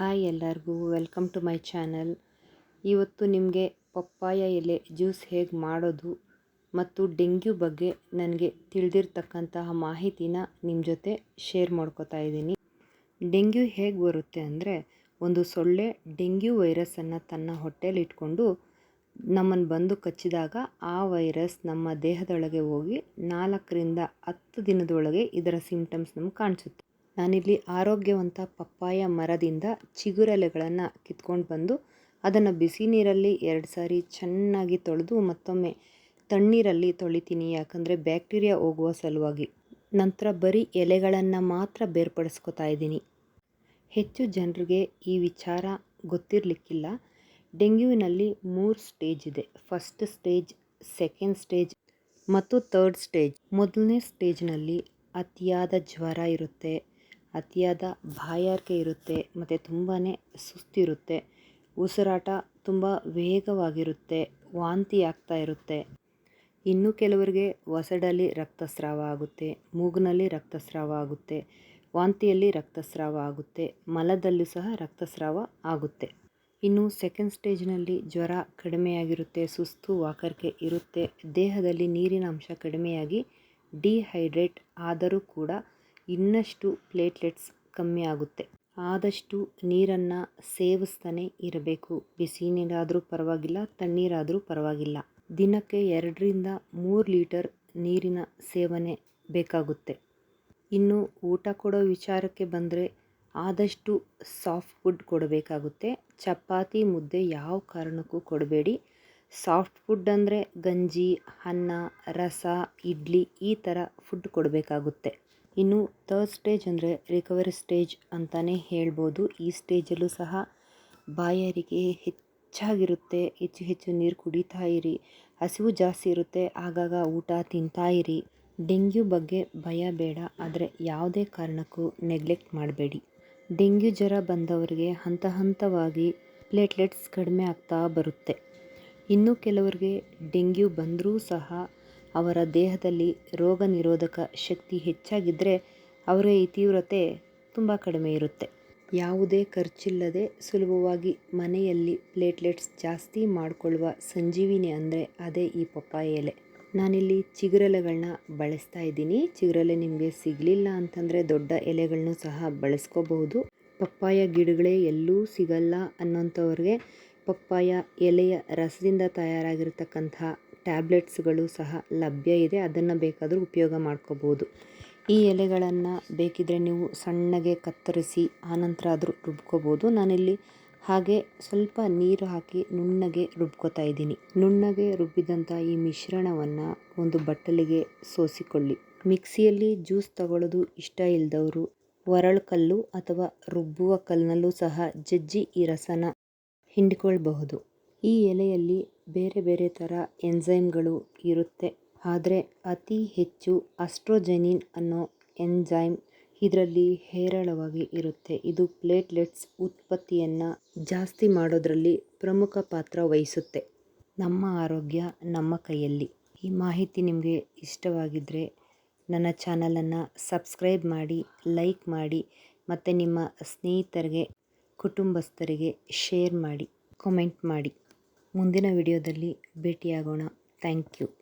Hi ಎಲ್ಲರಿಗೂ, welcome to my channel. ಇವತ್ತು ನಿಮಗೆ ಪಪ್ಪಾಯ ಎಲೆ ಜ್ಯೂಸ್ ಹೇಗೆ ಮಾಡೋದು ಮತ್ತು ಡೆಂಗ್ಯೂ ಬಗ್ಗೆ ನನಗೆ ತಿಳಿದಿರ್ತಕ್ಕಂತಹ ಮಾಹಿತಿನ ನಿಮ್ಮ ಜೊತೆ ಶೇರ್ ಮಾಡ್ಕೋತಾ ಇದ್ದೀನಿ. ಡೆಂಗ್ಯೂ ಹೇಗೆ ಬರುತ್ತೆ ಅಂದರೆ, ಒಂದು ಸೊಳ್ಳೆ ಡೆಂಗ್ಯೂ ವೈರಸ್ಸನ್ನು ತನ್ನ ಹೊಟ್ಟೆಯಲ್ಲಿ ನಮ್ಮನ್ನು ಬಂದು ಕಚ್ಚಿದಾಗ ಆ ವೈರಸ್ ನಮ್ಮ ದೇಹದೊಳಗೆ ಹೋಗಿ ನಾಲ್ಕರಿಂದ ಹತ್ತು ದಿನದೊಳಗೆ ಇದರ ಸಿಂಪ್ಟಮ್ಸ್ ನಮ್ಗೆ ಕಾಣಿಸುತ್ತೆ. ನಾನಿಲ್ಲಿ ಆರೋಗ್ಯವಂತ ಪಪ್ಪಾಯ ಮರದಿಂದ ಚಿಗುರೆಲೆಗಳನ್ನು ಕಿತ್ಕೊಂಡು ಬಂದು, ಅದನ್ನು ಬಿಸಿ ನೀರಲ್ಲಿ ಎರಡು ಸಾರಿ ಚೆನ್ನಾಗಿ ತೊಳೆದು ಮತ್ತೊಮ್ಮೆ ತಣ್ಣೀರಲ್ಲಿ ತೊಳಿತೀನಿ. ಯಾಕಂದರೆ ಬ್ಯಾಕ್ಟೀರಿಯಾ ಹೋಗುವ ಸಲುವಾಗಿ. ನಂತರ ಬರೀ ಎಲೆಗಳನ್ನು ಮಾತ್ರ ಬೇರ್ಪಡಿಸ್ಕೊತಾ ಇದ್ದೀನಿ. ಹೆಚ್ಚು ಜನರಿಗೆ ಈ ವಿಚಾರ ಗೊತ್ತಿರಲಿಕ್ಕಿಲ್ಲ. ಡೆಂಗ್ಯೂವಿನಲ್ಲಿ ಮೂರು ಸ್ಟೇಜ್ ಇದೆ. ಫಸ್ಟ್ ಸ್ಟೇಜ್, ಸೆಕೆಂಡ್ ಸ್ಟೇಜ್ ಮತ್ತು ತರ್ಡ್ ಸ್ಟೇಜ್. ಮೊದಲನೇ ಸ್ಟೇಜ್ನಲ್ಲಿ ಅತಿಯಾದ ಜ್ವರ ಇರುತ್ತೆ. ಅತಿಯಾದ ಬಾಯಾರಿಕೆ ಇರುತ್ತೆ, ಮತ್ತು ತುಂಬಾ ಸುಸ್ತಿರುತ್ತೆ. ಉಸಿರಾಟ ತುಂಬ ವೇಗವಾಗಿರುತ್ತೆ ವಾಂತಿ ಆಗ್ತಾ ಇರುತ್ತೆ. ಇನ್ನು ಕೆಲವರಿಗೆ ಒಸಡಲ್ಲಿ ರಕ್ತಸ್ರಾವ ಆಗುತ್ತೆ, ಮೂಗಿನಲ್ಲಿ ರಕ್ತಸ್ರಾವ ಆಗುತ್ತೆ, ವಾಂತಿಯಲ್ಲಿ ರಕ್ತಸ್ರಾವ ಆಗುತ್ತೆ, ಮಲದಲ್ಲೂ ಸಹ ರಕ್ತಸ್ರಾವ ಆಗುತ್ತೆ. ಇನ್ನು ಸೆಕೆಂಡ್ ಸ್ಟೇಜ್ನಲ್ಲಿ ಜ್ವರ ಕಡಿಮೆಯಾಗಿರುತ್ತೆ, ಸುಸ್ತು, ವಾಕರಿಕೆ ಇರುತ್ತೆ, ದೇಹದಲ್ಲಿ ನೀರಿನ ಅಂಶ ಕಡಿಮೆಯಾಗಿ ಡಿಹೈಡ್ರೇಟ್ ಆದರೂ ಕೂಡ ಇನ್ನಷ್ಟು ಪ್ಲೇಟ್ಲೆಟ್ಸ್ ಕಮ್ಮಿ ಆಗುತ್ತೆ. ಆದಷ್ಟು ನೀರನ್ನು ಸೇವಿಸ್ತಾನೆ ಇರಬೇಕು. ಬಿಸಿ ನೀರಾದರೂ ಪರವಾಗಿಲ್ಲ, ತಣ್ಣೀರಾದರೂ ಪರವಾಗಿಲ್ಲ. ದಿನಕ್ಕೆ ಎರಡರಿಂದ ಮೂರು ಲೀಟರ್ ನೀರಿನ ಸೇವನೆ ಬೇಕಾಗುತ್ತೆ. ಇನ್ನು ಊಟ ಕೊಡೋ ವಿಚಾರಕ್ಕೆ ಬಂದರೆ ಆದಷ್ಟು ಸಾಫ್ಟ್ ಫುಡ್ ಕೊಡಬೇಕಾಗುತ್ತೆ. ಚಪಾತಿ, ಮುದ್ದೆ ಯಾವ ಕಾರಣಕ್ಕೂ ಕೊಡಬೇಡಿ. ಸಾಫ್ಟ್ ಫುಡ್ ಅಂದರೆ ಗಂಜಿ, ಅನ್ನ, ರಸ, ಇಡ್ಲಿ ಈ ಥರ ಫುಡ್ ಕೊಡಬೇಕಾಗುತ್ತೆ. ಇನ್ನು ತರ್ಡ್ ಸ್ಟೇಜ್ ಅಂದರೆ ರಿಕವರಿ ಸ್ಟೇಜ್ ಅಂತಲೇ ಹೇಳ್ಬೋದು. ಈ ಸ್ಟೇಜಲ್ಲೂ ಸಹ ಬಾಯಾರಿಕೆ ಹೆಚ್ಚಾಗಿರುತ್ತೆ. ಹೆಚ್ಚು ಹೆಚ್ಚು ನೀರು ಕುಡಿತಾ ಇರಿ. ಹಸಿವು ಜಾಸ್ತಿ ಇರುತ್ತೆ. ಆಗಾಗ ಊಟ ತಿಂತಾ ಇರಿ. ಡೆಂಗ್ಯೂ ಬಗ್ಗೆ ಭಯ ಬೇಡ. ಆದರೆ ಯಾವುದೇ ಕಾರಣಕ್ಕೂ ನೆಗ್ಲೆಕ್ಟ್ ಮಾಡಬೇಡಿ. ಡೆಂಗ್ಯೂ ಜ್ವರ ಬಂದವರಿಗೆ ಹಂತ ಹಂತವಾಗಿ ಪ್ಲೇಟ್ಲೆಟ್ಸ್ ಕಡಿಮೆ ಆಗ್ತಾ ಬರುತ್ತೆ. ಇನ್ನು ಕೆಲವರಿಗೆ ಡೆಂಗ್ಯೂ ಬಂದರೂ ಸಹ ಅವರ ದೇಹದಲ್ಲಿ ರೋಗ ನಿರೋಧಕ ಶಕ್ತಿ ಹೆಚ್ಚಾಗಿದ್ದರೆ ಅವರ ಈ ತೀವ್ರತೆ ತುಂಬ ಕಡಿಮೆ ಇರುತ್ತೆ. ಯಾವುದೇ ಖರ್ಚಿಲ್ಲದೆ ಸುಲಭವಾಗಿ ಮನೆಯಲ್ಲಿ ಪ್ಲೇಟ್ಲೆಟ್ಸ್ ಜಾಸ್ತಿ ಮಾಡಿಕೊಳ್ಳುವ ಸಂಜೀವಿನಿ ಅಂದರೆ ಅದೇ ಈ ಪಪ್ಪಾಯ ಎಲೆ. ನಾನಿಲ್ಲಿ ಚಿಗುರೆಲೆಗಳನ್ನ ಬಳಸ್ತಾ ಇದ್ದೀನಿ. ಚಿಗುರೆಲೆ ನಿಮಗೆ ಸಿಗಲಿಲ್ಲ ಅಂತಂದರೆ ದೊಡ್ಡ ಎಲೆಗಳನ್ನೂ ಸಹ ಬಳಸ್ಕೋಬಹುದು. ಪಪ್ಪಾಯ ಗಿಡಗಳೇ ಎಲ್ಲೂ ಸಿಗಲ್ಲ ಅನ್ನೋಂಥವ್ರಿಗೆ ಪಪ್ಪಾಯ ಎಲೆಯ ರಸದಿಂದ ತಯಾರಾಗಿರ್ತಕ್ಕಂಥ ಟ್ಯಾಬ್ಲೆಟ್ಸ್ಗಳು ಸಹ ಲಭ್ಯ ಇದೆ, ಅದನ್ನು ಬೇಕಾದರೂ ಉಪಯೋಗ ಮಾಡ್ಕೋಬೋದು. ಈ ಎಲೆಗಳನ್ನು ಬೇಕಿದ್ದರೆ ನೀವು ಸಣ್ಣಗೆ ಕತ್ತರಿಸಿ, ಆನಂತರ ಆದರೂ ರುಬ್ಕೋಬೋದು. ನಾನಿಲ್ಲಿ ಹಾಗೆ ಸ್ವಲ್ಪ ನೀರು ಹಾಕಿ ನುಣ್ಣಗೆ ರುಬ್ಕೋತಾ ಇದ್ದೀನಿ. ನುಣ್ಣಗೆ ರುಬ್ಬಿದಂಥ ಈ ಮಿಶ್ರಣವನ್ನು ಒಂದು ಬಟ್ಟಲಿಗೆ ಸೋಸಿಕೊಳ್ಳಿ. ಮಿಕ್ಸಿಯಲ್ಲಿ ಜ್ಯೂಸ್ ತಗೊಳ್ಳೋದು ಇಷ್ಟ ಇಲ್ಲದವರು ಒರಳು ಕಲ್ಲು ಅಥವಾ ರುಬ್ಬುವ ಕಲ್ಲಿನಲ್ಲೂ ಸಹ ಜಜ್ಜಿ ಈ ರಸನ ಹಿಂಡ್ಕೊಳ್ಬಹುದು. ಈ ಎಲೆಯಲ್ಲಿ ಬೇರೆ ಬೇರೆ ಥರ ಎನ್ಝೈಮ್ಗಳು ಇರುತ್ತೆ. ಆದರೆ ಅತಿ ಹೆಚ್ಚು ಅಸ್ಟ್ರೋಜೆನಿನ್ ಅನ್ನೋ ಎನ್ಝೈಮ್ ಇದರಲ್ಲಿ ಹೇರಳವಾಗಿ ಇರುತ್ತೆ. ಇದು ಪ್ಲೇಟ್ಲೆಟ್ಸ್ ಉತ್ಪತ್ತಿಯನ್ನು ಜಾಸ್ತಿ ಮಾಡೋದರಲ್ಲಿ ಪ್ರಮುಖ ಪಾತ್ರ ವಹಿಸುತ್ತೆ. ನಮ್ಮ ಆರೋಗ್ಯ ನಮ್ಮ ಕೈಯಲ್ಲಿ. ಈ ಮಾಹಿತಿ ನಿಮಗೆ ಇಷ್ಟವಾಗಿದ್ದರೆ ನನ್ನ ಚಾನಲನ್ನು ಸಬ್ಸ್ಕ್ರೈಬ್ ಮಾಡಿ, ಲೈಕ್ ಮಾಡಿ, ಮತ್ತು ನಿಮ್ಮ ಸ್ನೇಹಿತರಿಗೆ, ಕುಟುಂಬಸ್ಥರಿಗೆ ಶೇರ್ ಮಾಡಿ, ಕಮೆಂಟ್ ಮಾಡಿ. ಮುಂದಿನ ವಿಡಿಯೋದಲ್ಲಿ ಭೇಟಿಯಾಗೋಣ. Thank you.